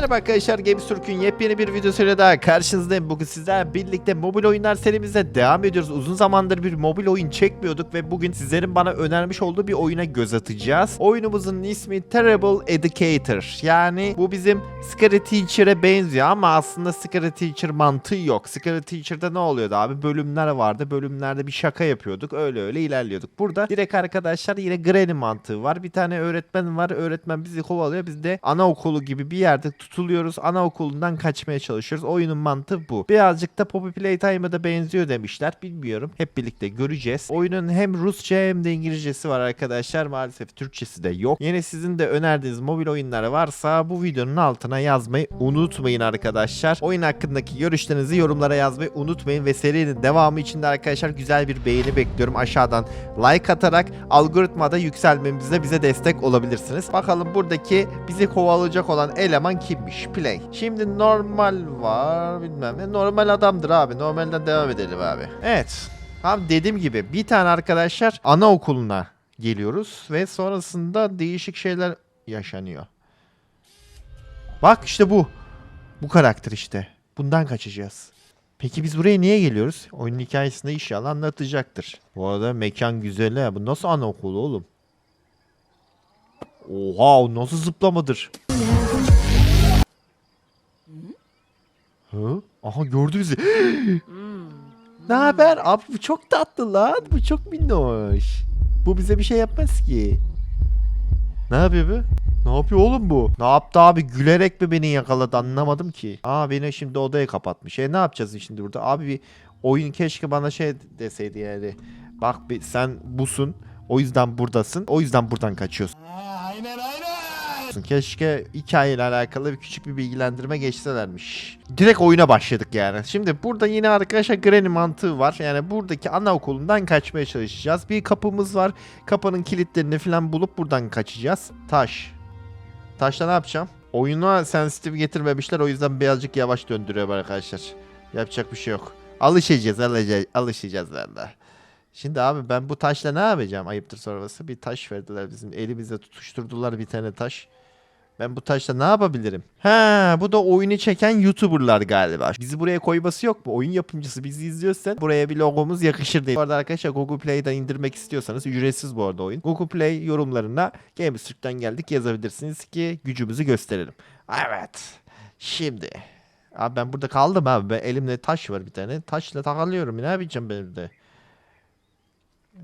Merhaba arkadaşlar Games Türk'ün yepyeni bir videosuyla daha karşınızdayım. Bugün sizlerle birlikte mobil oyunlar serimize devam ediyoruz. Uzun zamandır bir mobil oyun çekmiyorduk ve bugün sizlerin bana önermiş olduğu bir oyuna göz atacağız. Oyunumuzun ismi Terrible Educator. Yani bu bizim Scary Teacher'e benziyor ama aslında Scary Teacher mantığı yok. Scary Teacher'da ne oluyordu abi? Bölümler vardı. Bölümlerde bir şaka yapıyorduk. Öyle öyle ilerliyorduk. Burada direkt arkadaşlar yine Granny mantığı var. Bir tane öğretmen var. Öğretmen bizi kovalıyor. Biz de anaokulu gibi bir yerde tutuluyoruz. Anaokulundan kaçmaya çalışıyoruz. Oyunun mantığı bu. Birazcık da Poppy Playtime'a da benziyor demişler. Bilmiyorum. Hep birlikte göreceğiz. Oyunun hem Rusça hem de İngilizcesi var arkadaşlar. Maalesef Türkçesi de yok. Yine sizin de önerdiğiniz mobil oyunlar varsa bu videonun altına yazmayı unutmayın arkadaşlar. Oyun hakkındaki görüşlerinizi yorumlara yazmayı unutmayın ve serinin devamı için de arkadaşlar güzel bir beğeni bekliyorum. Aşağıdan like atarak algoritmada yükselmemizde bize destek olabilirsiniz. Bakalım buradaki bizi kovalayacak olan eleman kimmiş? Play. Şimdi normal var bilmem ne. Normal adamdır abi. Normalden devam edelim abi. Evet. Abi dediğim gibi bir tane arkadaşlar anaokuluna geliyoruz ve sonrasında değişik şeyler yaşanıyor. Bak işte bu. Bu karakter işte. Bundan kaçacağız. Peki biz buraya niye geliyoruz? Oyunun hikayesinde inşallah anlatacaktır. Bu arada mekan güzel ha. Bu nasıl anaokulu oğlum? Oha nasıl zıplamadır? Hı? Aha gördü bizi. ne haber? Abi bu çok tatlı lan. Bu çok minnoş. Bu bize bir şey yapmaz ki. Ne yapıyor bu? Ne yapıyor oğlum bu? Ne yaptı abi? Gülerek mi beni yakaladı anlamadım ki. Aa beni şimdi odaya kapatmış. E ne yapacağız şimdi burada? Abi bir oyun keşke bana şey deseydi yani. Bak bir, sen busun. O yüzden buradasın. O yüzden buradan kaçıyorsun. Aynen aynen. Keşke hikayeyle alakalı bir küçük bir bilgilendirme geçselermiş. Direkt oyuna başladık yani. Şimdi burada yine arkadaşlar Granny mantığı var. Yani buradaki anaokulundan kaçmaya çalışacağız. Bir kapımız var. Kapının kilitlerini falan bulup buradan kaçacağız. Taş. Taşla ne yapacağım? Oyuna sensitif getirmemişler o yüzden birazcık yavaş döndürüyorum arkadaşlar. Yapacak bir şey yok. Alışacağız, alışacağız, alışacağız valla. Şimdi abi ben bu taşla ne yapacağım? Ayıptır sorması. Bir taş verdiler bizim elimizde tutuşturdular bir tane taş. Ben bu taşla ne yapabilirim? Ha, bu da oyunu çeken YouTuber'lar galiba. Bizi buraya koyması yok mu? Oyun yapımcısı bizi izliyorsan buraya bir logomuz yakışır değil. Bu arada arkadaşlar Google Play'den indirmek istiyorsanız ücretsiz bu arada oyun. Google Play yorumlarına Games Türk'ten geldik yazabilirsiniz ki gücümüzü gösterelim. Evet. Şimdi. Abi ben burada kaldım abi. Ben elimde taş var bir tane. Taşla takılıyorum. Ne yapacağım ben de?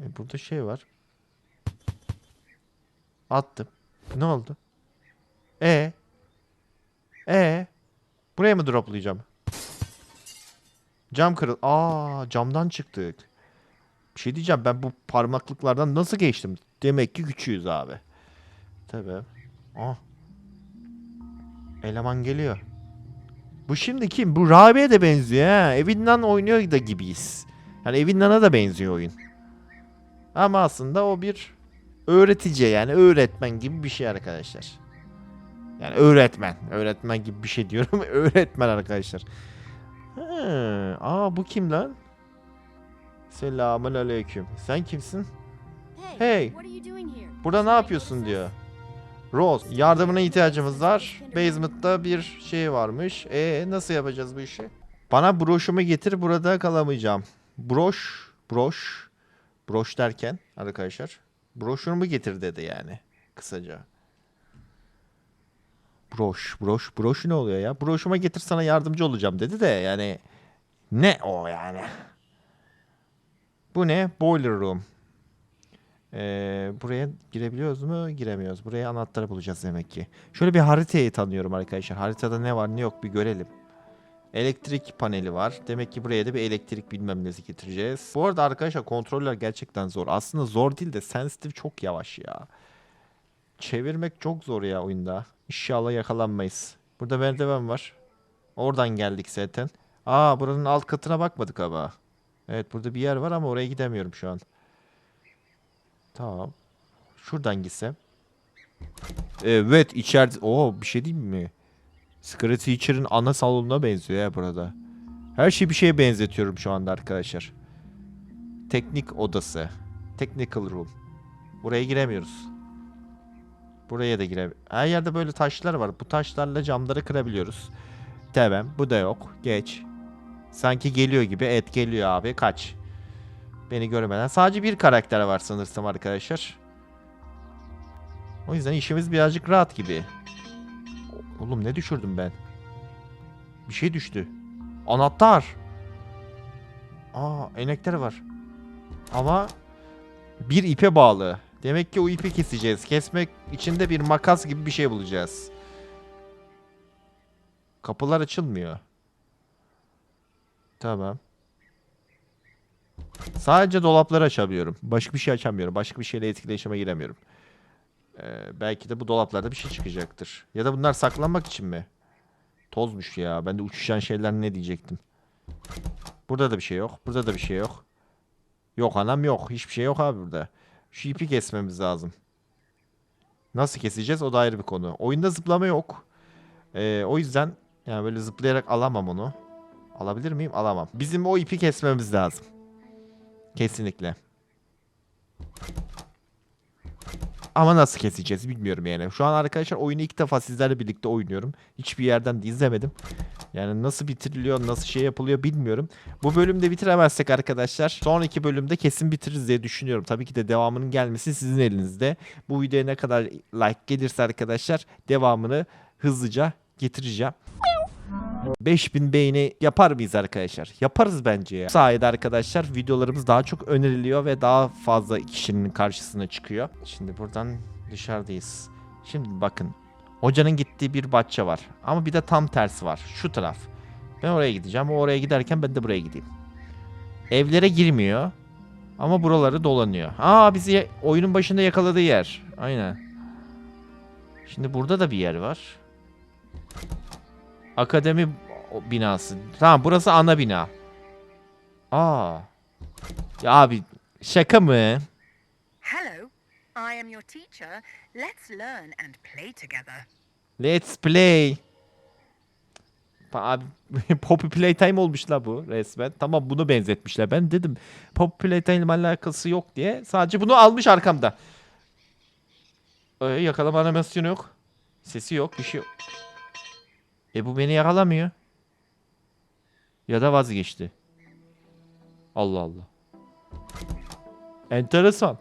E, burada şey var. Attım. Ne oldu? E E Buraya mı droplayacağım? Cam kırıl. Aa, camdan çıktık. Bir şey diyeceğim ben bu parmaklıklardan nasıl geçtim? Demek ki güçlüyüz abi. Tabii. Ah. Eleman geliyor. Bu şimdi kim? Bu Rabia'ya de benziyor ha. Evinden oynuyor da gibiyiz. Yani Evinnan'a da benziyor oyun. Ama aslında o bir öğretici yani öğretmen gibi bir şey arkadaşlar. Yani öğretmen. Öğretmen gibi bir şey diyorum. öğretmen arkadaşlar. He, aa bu kim lan? Selamun aleyküm. Sen kimsin? Hey. Burada ne yapıyorsun diyor. Rose, yardımına ihtiyacımız var. Basement'ta bir şey varmış. E nasıl yapacağız bu işi? Bana broşumu getir, burada kalamayacağım. Broş, broş. Broş derken arkadaşlar. Broşurumu getir dedi yani. Kısaca. Broş, broş, broş ne oluyor ya? Broşuma getir sana yardımcı olacağım dedi de yani. Ne o yani? Bu ne? Boiler room. Ee, buraya girebiliyoruz mu? Giremiyoruz. Buraya anahtarı bulacağız demek ki. Şöyle bir haritayı tanıyorum arkadaşlar. Haritada ne var ne yok bir görelim. Elektrik paneli var. Demek ki buraya da bir elektrik bilmem nesi getireceğiz. Bu arada arkadaşlar kontroller gerçekten zor. Aslında zor değil de sensitive çok yavaş ya. Çevirmek çok zor ya oyunda. İnşallah yakalanmayız. Burada merdiven var. Oradan geldik zaten. Aa buranın alt katına bakmadık ama. Evet burada bir yer var ama oraya gidemiyorum şu an. Tamam. Şuradan gitsem. Evet içeride... Oo bir şey diyeyim mi? Secret Teacher'ın ana salonuna benziyor ya burada. Her şeyi bir şeye benzetiyorum şu anda arkadaşlar. Teknik odası. Technical room. Buraya giremiyoruz. Buraya da gire. Her yerde böyle taşlar var. Bu taşlarla camları kırabiliyoruz. Tamam. Bu da yok. Geç. Sanki geliyor gibi. Evet geliyor abi. Kaç. Beni görmeden. Sadece bir karakter var sanırsam arkadaşlar. O yüzden işimiz birazcık rahat gibi. Oğlum ne düşürdüm ben? Bir şey düştü. Anahtar. Aa enekler var. Ama bir ipe bağlı. Demek ki o ipi keseceğiz. Kesmek için de bir makas gibi bir şey bulacağız. Kapılar açılmıyor. Tamam. Sadece dolapları açabiliyorum. Başka bir şey açamıyorum. Başka bir şeyle etkileşime giremiyorum. Ee, belki de bu dolaplarda bir şey çıkacaktır. Ya da bunlar saklanmak için mi? Tozmuş ya. Ben de uçuşan şeyler ne diyecektim. Burada da bir şey yok. Burada da bir şey yok. Yok anam yok. Hiçbir şey yok abi burada. Şu ipi kesmemiz lazım. Nasıl keseceğiz o da ayrı bir konu. Oyunda zıplama yok. Ee, o yüzden yani böyle zıplayarak alamam onu. Alabilir miyim? Alamam. Bizim o ipi kesmemiz lazım. Kesinlikle. Ama nasıl keseceğiz bilmiyorum yani. Şu an arkadaşlar oyunu ilk defa sizlerle birlikte oynuyorum. Hiçbir yerden de izlemedim. Yani nasıl bitiriliyor, nasıl şey yapılıyor bilmiyorum. Bu bölümde bitiremezsek arkadaşlar sonraki bölümde kesin bitiririz diye düşünüyorum. Tabii ki de devamının gelmesi sizin elinizde. Bu videoya ne kadar like gelirse arkadaşlar devamını hızlıca getireceğim. 5000 beğeni yapar mıyız arkadaşlar? Yaparız bence ya. Bu sayede arkadaşlar videolarımız daha çok öneriliyor ve daha fazla kişinin karşısına çıkıyor. Şimdi buradan dışarıdayız. Şimdi bakın. Hocanın gittiği bir bahçe var. Ama bir de tam tersi var. Şu taraf. Ben oraya gideceğim. O oraya giderken ben de buraya gideyim. Evlere girmiyor. Ama buraları dolanıyor. Aa bizi oyunun başında yakaladığı yer. Aynen. Şimdi burada da bir yer var. Akademi binası. Tamam burası ana bina. Aa. Ya abi şaka mı? Hello, I am your teacher. Let's learn and play together. Let's play. Abi Poppy Playtime olmuş la bu resmen. Tamam bunu benzetmişler. Ben dedim Poppy Playtime alakası yok diye. Sadece bunu almış arkamda. Ee, yakalama animasyonu yok. Sesi yok. Bir şey yok. E bu beni yakalamıyor. Ya da vazgeçti. Allah Allah. Enteresan.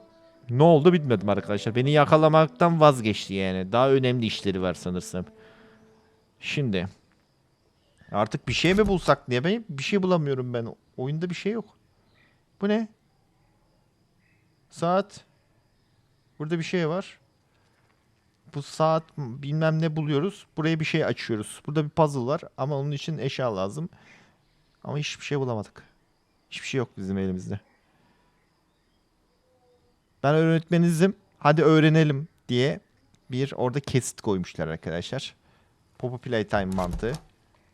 Ne oldu bilmedim arkadaşlar. Beni yakalamaktan vazgeçti yani. Daha önemli işleri var sanırsam. Şimdi. Artık bir şey mi bulsak diye ben bir şey bulamıyorum ben. Oyunda bir şey yok. Bu ne? Saat. Burada bir şey var. Bu saat bilmem ne buluyoruz. Buraya bir şey açıyoruz. Burada bir puzzle var ama onun için eşya lazım. Ama hiçbir şey bulamadık. Hiçbir şey yok bizim elimizde. Ben öğretmenizim. Hadi öğrenelim diye bir orada kesit koymuşlar arkadaşlar. Poppy Playtime mantığı.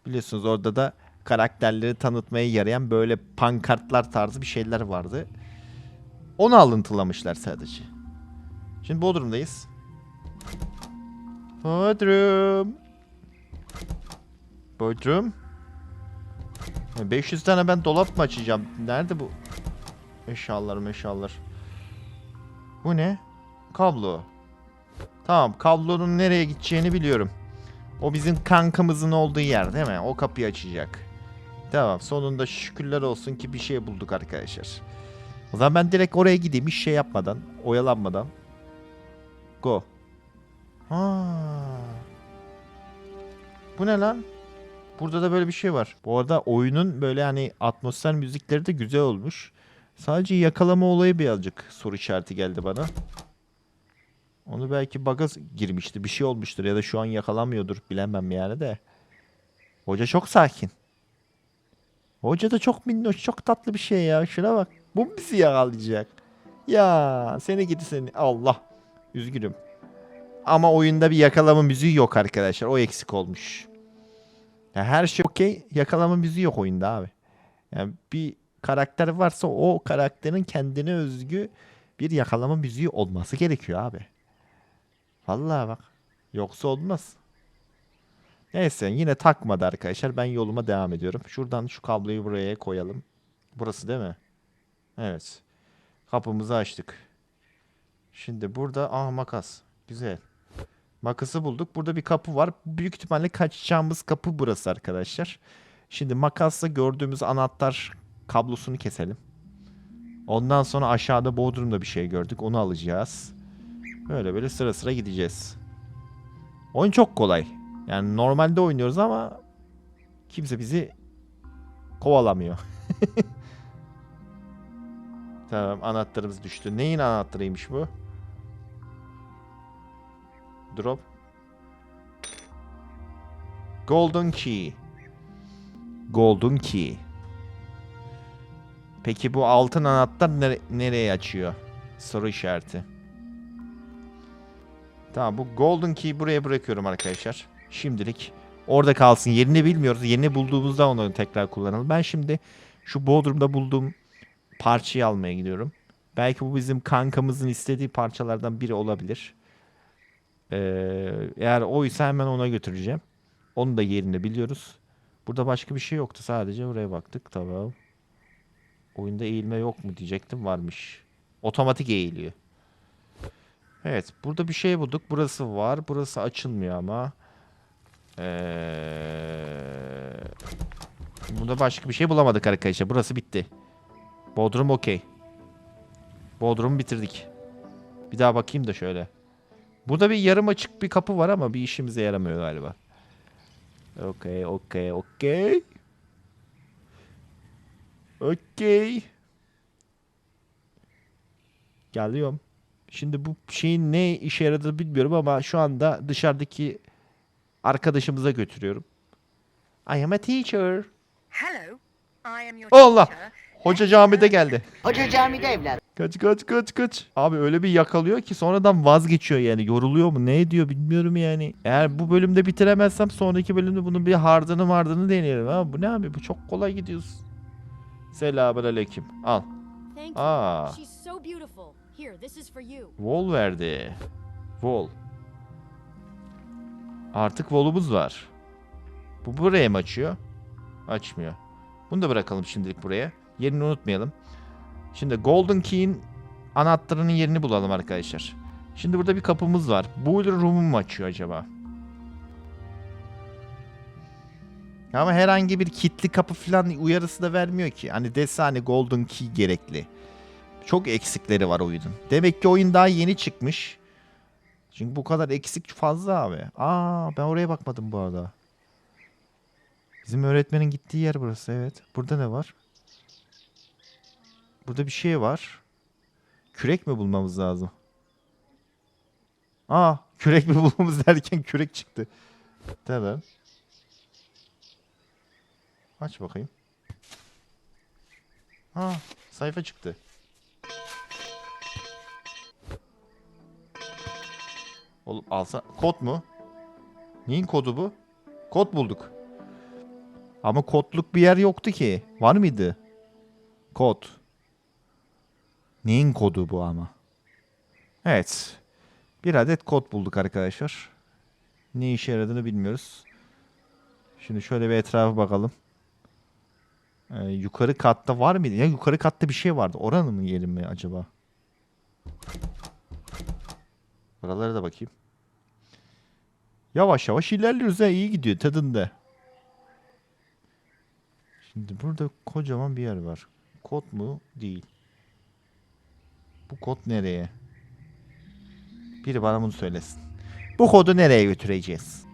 Biliyorsunuz orada da karakterleri tanıtmaya yarayan böyle pankartlar tarzı bir şeyler vardı. Onu alıntılamışlar sadece. Şimdi Bodrum'dayız. Bodrum. Bodrum. Ya 500 tane ben dolap mı açacağım? Nerede bu? Eşyalar meşyalar. Bu ne? Kablo. Tamam kablonun nereye gideceğini biliyorum. O bizim kankamızın olduğu yer değil mi? O kapıyı açacak. Tamam sonunda şükürler olsun ki bir şey bulduk arkadaşlar. O zaman ben direkt oraya gideyim hiç şey yapmadan, oyalanmadan. Go. Ha. Bu ne lan? Burada da böyle bir şey var. Bu arada oyunun böyle hani atmosfer müzikleri de güzel olmuş. Sadece yakalama olayı birazcık soru işareti geldi bana. Onu belki bug'a girmişti. Bir şey olmuştur ya da şu an yakalamıyordur. Bilemem yani de. Hoca çok sakin. Hoca da çok minnoş, çok tatlı bir şey ya. Şuna bak. Bu bizi yakalayacak? Ya seni gidi seni. Allah. Üzgünüm. Ama oyunda bir yakalama müziği yok arkadaşlar. O eksik olmuş. Ya her şey okey. Yakalama müziği yok oyunda abi. Yani bir karakter varsa o karakterin kendine özgü bir yakalama müziği olması gerekiyor abi. Vallahi bak. Yoksa olmaz. Neyse yine takmadı arkadaşlar. Ben yoluma devam ediyorum. Şuradan şu kabloyu buraya koyalım. Burası değil mi? Evet. Kapımızı açtık. Şimdi burada ah makas. Güzel. Makası bulduk. Burada bir kapı var. Büyük ihtimalle kaçacağımız kapı burası arkadaşlar. Şimdi makasla gördüğümüz anahtar kablosunu keselim. Ondan sonra aşağıda Bodrum'da bir şey gördük. Onu alacağız. Böyle böyle sıra sıra gideceğiz. Oyun çok kolay. Yani normalde oynuyoruz ama kimse bizi kovalamıyor. tamam anahtarımız düştü. Neyin anahtarıymış bu? Drop. Golden Key. Golden Key. Peki bu altın anahtar nere- nereye açıyor? Soru işareti. Tamam bu Golden Key'i buraya bırakıyorum arkadaşlar. Şimdilik orada kalsın. Yerini bilmiyoruz. Yerini bulduğumuzda onu tekrar kullanalım. Ben şimdi şu Bodrum'da bulduğum parçayı almaya gidiyorum. Belki bu bizim kankamızın istediği parçalardan biri olabilir. Ee, eğer oysa hemen ona götüreceğim. Onu da yerini biliyoruz. Burada başka bir şey yoktu. Sadece buraya baktık. Tamam. Oyunda eğilme yok mu diyecektim. Varmış. Otomatik eğiliyor. Evet. Burada bir şey bulduk. Burası var. Burası açılmıyor ama. Ee, burada başka bir şey bulamadık arkadaşlar. Burası bitti. Bodrum okey. Bodrum'u bitirdik. Bir daha bakayım da şöyle. Burada bir yarım açık bir kapı var ama bir işimize yaramıyor galiba. Okey, okey, okey. Okey. Geliyorum. Şimdi bu şeyin ne işe yaradığını bilmiyorum ama şu anda dışarıdaki arkadaşımıza götürüyorum. I am a teacher. Hello, I am your Allah! teacher. Hoca camide geldi. Hoca camide evlat. Kaç kaç kaç kaç. Abi öyle bir yakalıyor ki sonradan vazgeçiyor yani. Yoruluyor mu ne ediyor bilmiyorum yani. Eğer bu bölümde bitiremezsem sonraki bölümde bunun bir hardını mardını deneyelim. Ha, bu ne abi bu çok kolay gidiyoruz. Selamun aleyküm. Al. Aa. Wall verdi. Wall. Artık wall'umuz var. Bu buraya mı açıyor? Açmıyor. Bunu da bırakalım şimdilik buraya. Yerini unutmayalım. Şimdi Golden Key'in anahtarının yerini bulalım arkadaşlar. Şimdi burada bir kapımız var. Boiler Room'u mu açıyor acaba? Ama herhangi bir kilitli kapı falan uyarısı da vermiyor ki. Hani dese hani Golden Key gerekli. Çok eksikleri var oyunun. Demek ki oyun daha yeni çıkmış. Çünkü bu kadar eksik fazla abi. Aa ben oraya bakmadım bu arada. Bizim öğretmenin gittiği yer burası evet. Burada ne var? Burada bir şey var. Kürek mi bulmamız lazım? Aa kürek mi bulmamız derken kürek çıktı. Tamam. Aç bakayım. Aa sayfa çıktı. Oğlum alsa kod mu? Neyin kodu bu? Kod bulduk. Ama kodluk bir yer yoktu ki. Var mıydı? Kod. Neyin kodu bu ama? Evet. Bir adet kod bulduk arkadaşlar. Ne işe yaradığını bilmiyoruz. Şimdi şöyle bir etrafa bakalım. Ee, yukarı katta var mıydı? Ya yukarı katta bir şey vardı. Oranın mı yeri mi acaba? Buralara da bakayım. Yavaş yavaş ilerliyoruz ha iyi gidiyor tadında. Şimdi burada kocaman bir yer var. Kod mu? Değil. Bu kod nereye? Biri bana bunu söylesin. Bu kodu nereye götüreceğiz?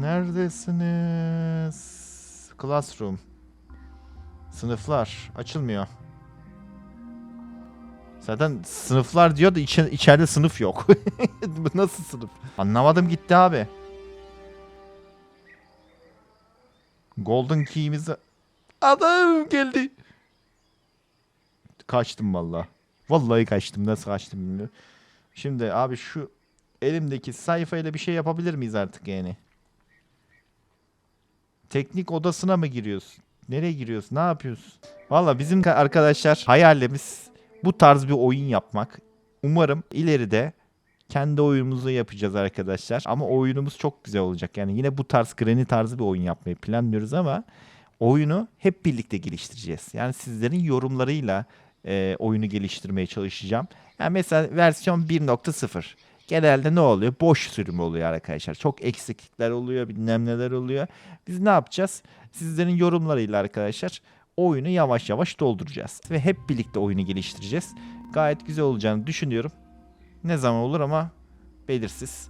Neredesiniz? Classroom. Sınıflar. Açılmıyor. Zaten sınıflar diyor da içe- içeride sınıf yok. Bu nasıl sınıf? Anlamadım gitti abi. Golden Key'imizi... Adam geldi. Kaçtım valla. Vallahi kaçtım. Nasıl kaçtım bilmiyorum. Şimdi abi şu elimdeki sayfayla bir şey yapabilir miyiz artık yani? Teknik odasına mı giriyorsun? Nereye giriyorsun? Ne yapıyorsun? Valla bizim ka- arkadaşlar hayalimiz bu tarz bir oyun yapmak. Umarım ileride kendi oyunumuzu yapacağız arkadaşlar. Ama oyunumuz çok güzel olacak. Yani yine bu tarz Granny tarzı bir oyun yapmayı planlıyoruz ama oyunu hep birlikte geliştireceğiz. Yani sizlerin yorumlarıyla e, oyunu geliştirmeye çalışacağım. Yani mesela versiyon 1.0 genelde ne oluyor? Boş sürüm oluyor arkadaşlar. Çok eksiklikler oluyor, bilmem neler oluyor. Biz ne yapacağız? Sizlerin yorumlarıyla arkadaşlar oyunu yavaş yavaş dolduracağız. Ve hep birlikte oyunu geliştireceğiz. Gayet güzel olacağını düşünüyorum. Ne zaman olur ama belirsiz.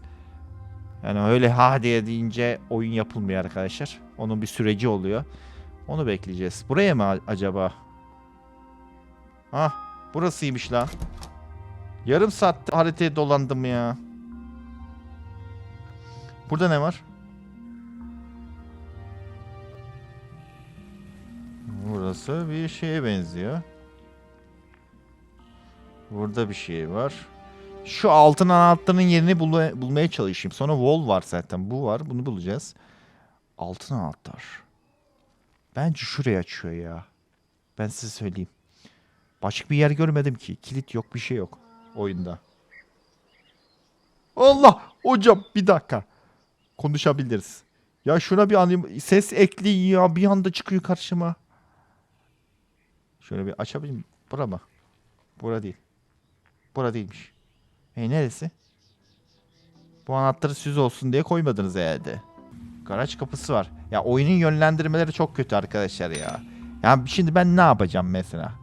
Yani öyle ha diye deyince oyun yapılmıyor arkadaşlar. Onun bir süreci oluyor. Onu bekleyeceğiz. Buraya mı acaba? Ah burasıymış lan. Yarım saatte haritaya dolandım ya. Burada ne var? Burası bir şeye benziyor. Burada bir şey var. Şu altın anahtarın yerini bul- bulmaya çalışayım. Sonra wall var zaten. Bu var. Bunu bulacağız. Altın anahtar. Bence şuraya açıyor ya. Ben size söyleyeyim. Başka bir yer görmedim ki. Kilit yok bir şey yok oyunda. Allah! Hocam bir dakika. Konuşabiliriz. Ya şuna bir anim ses ekleyin ya. Bir anda çıkıyor karşıma. Şöyle bir açabilir miyim? Bura mı? Bura değil. Bura değilmiş. E neresi? Bu anahtarı süz olsun diye koymadınız herhalde. Garaj kapısı var. Ya oyunun yönlendirmeleri çok kötü arkadaşlar ya. Ya şimdi ben ne yapacağım mesela?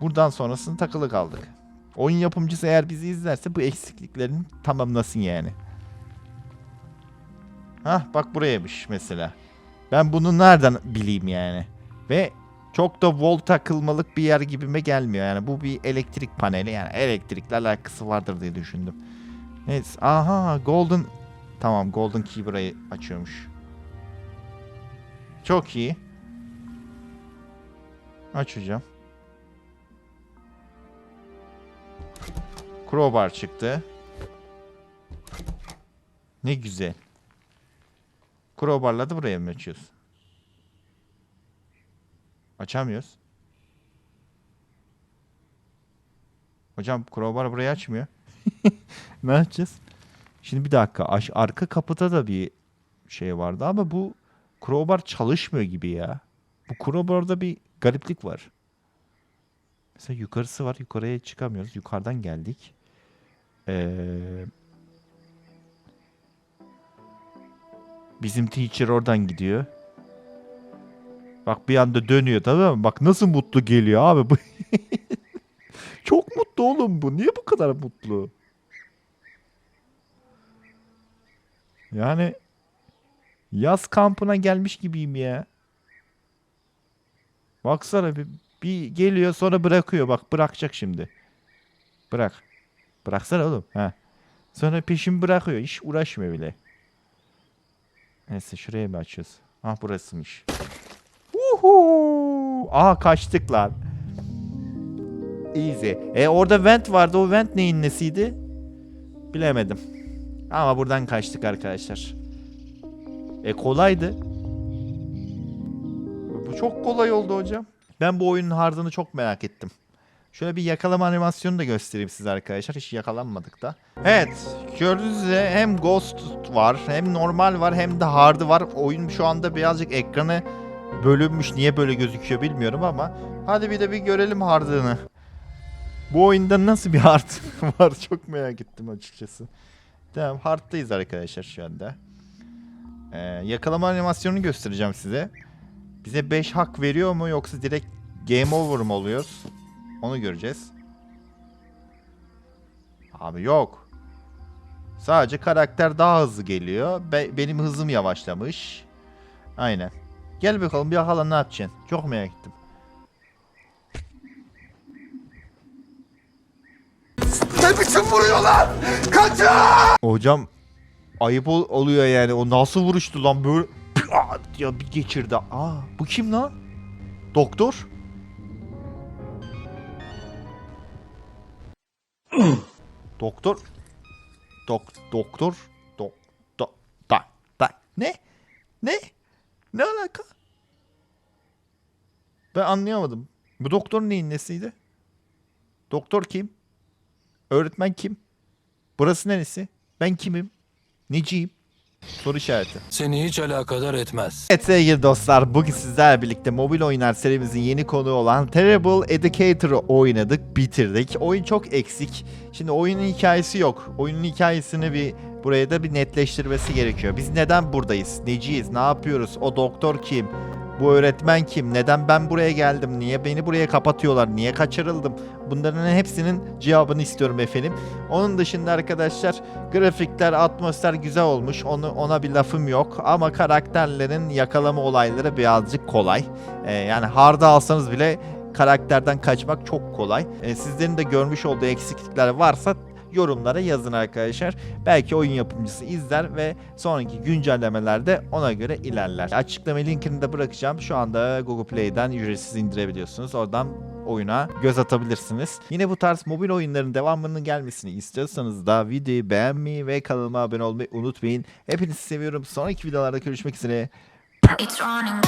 Buradan sonrasını takılı kaldık. Oyun yapımcısı eğer bizi izlerse bu eksikliklerini tamamlasın yani. Hah bak buraymış mesela. Ben bunu nereden bileyim yani? Ve çok da vol takılmalık bir yer gibime gelmiyor. Yani bu bir elektrik paneli yani elektrikle alakası vardır diye düşündüm. Neyse. Aha golden Tamam golden key burayı açıyormuş. Çok iyi. Açacağım. Crowbar çıktı. Ne güzel. Crowbar'la da buraya mı açıyoruz? Açamıyoruz. Hocam crowbar burayı açmıyor. ne yapacağız? Şimdi bir dakika. Aş- arka kapıda da bir şey vardı ama bu crowbar çalışmıyor gibi ya. Bu crowbar'da bir gariplik var. Mesela yukarısı var. Yukarıya çıkamıyoruz. Yukarıdan geldik. Ee, bizim teacher oradan gidiyor. Bak bir anda dönüyor tamam mı? Bak nasıl mutlu geliyor abi. Bu Çok mutlu oğlum bu. Niye bu kadar mutlu? Yani yaz kampına gelmiş gibiyim ya. Baksana bir, bir geliyor sonra bırakıyor. Bak bırakacak şimdi. Bırak. Bıraksana oğlum. Ha. Sonra peşimi bırakıyor. Hiç uğraşmıyor bile. Neyse şuraya mı açıyoruz? Ah burasıymış. Uhu! Aha kaçtık lan. Easy. E orada vent vardı. O vent neyin nesiydi? Bilemedim. Ama buradan kaçtık arkadaşlar. E kolaydı. Bu çok kolay oldu hocam. Ben bu oyunun hardını çok merak ettim. Şöyle bir yakalama animasyonu da göstereyim size arkadaşlar. Hiç yakalanmadık da. Evet. Gördüğünüz üzere hem Ghost var, hem normal var, hem de hard'ı var. Oyun şu anda birazcık ekranı bölünmüş. Niye böyle gözüküyor bilmiyorum ama. Hadi bir de bir görelim hard'ını. Bu oyunda nasıl bir hard var çok merak ettim açıkçası. Tamam hard'dayız arkadaşlar şu anda. Ee, yakalama animasyonunu göstereceğim size. Bize 5 hak veriyor mu yoksa direkt game over mu oluyoruz? Onu göreceğiz. Abi yok. Sadece karakter daha hızlı geliyor. Be- benim hızım yavaşlamış. Aynen. Gel bakalım bir yakala ne yapacaksın? Çok merak ettim. Ne biçim vuruyorlar? Kaçın! Hocam ayıp ol- oluyor yani. O nasıl vuruştu lan böyle ya bir geçirdi. Aa bu kim lan? Doktor? doktor? Dok doktor? Dok da da da ne? Ne? Ne alaka? Ben anlayamadım. Bu doktor neyin nesiydi? Doktor kim? Öğretmen kim? Burası neresi? Ben kimim? Neciyim? Soru işareti. Seni hiç alakadar etmez. Evet sevgili dostlar bugün sizlerle birlikte mobil oyunlar serimizin yeni konuğu olan Terrible Educator'ı oynadık bitirdik. Oyun çok eksik. Şimdi oyunun hikayesi yok. Oyunun hikayesini bir buraya da bir netleştirmesi gerekiyor. Biz neden buradayız? Neciyiz? Ne yapıyoruz? O doktor kim? Bu öğretmen kim? Neden ben buraya geldim? Niye beni buraya kapatıyorlar? Niye kaçırıldım? Bunların hepsinin cevabını istiyorum efendim. Onun dışında arkadaşlar grafikler, atmosfer güzel olmuş. Onu ona bir lafım yok ama karakterlerin yakalama olayları birazcık kolay. Ee, yani harda alsanız bile karakterden kaçmak çok kolay. Ee, sizlerin de görmüş olduğu eksiklikler varsa yorumlara yazın arkadaşlar. Belki oyun yapımcısı izler ve sonraki güncellemelerde ona göre ilerler. Açıklama linkini de bırakacağım. Şu anda Google Play'den ücretsiz indirebiliyorsunuz. Oradan oyuna göz atabilirsiniz. Yine bu tarz mobil oyunların devamının gelmesini istiyorsanız da videoyu beğenmeyi ve kanalıma abone olmayı unutmayın. Hepinizi seviyorum. Sonraki videolarda görüşmek üzere. It's running.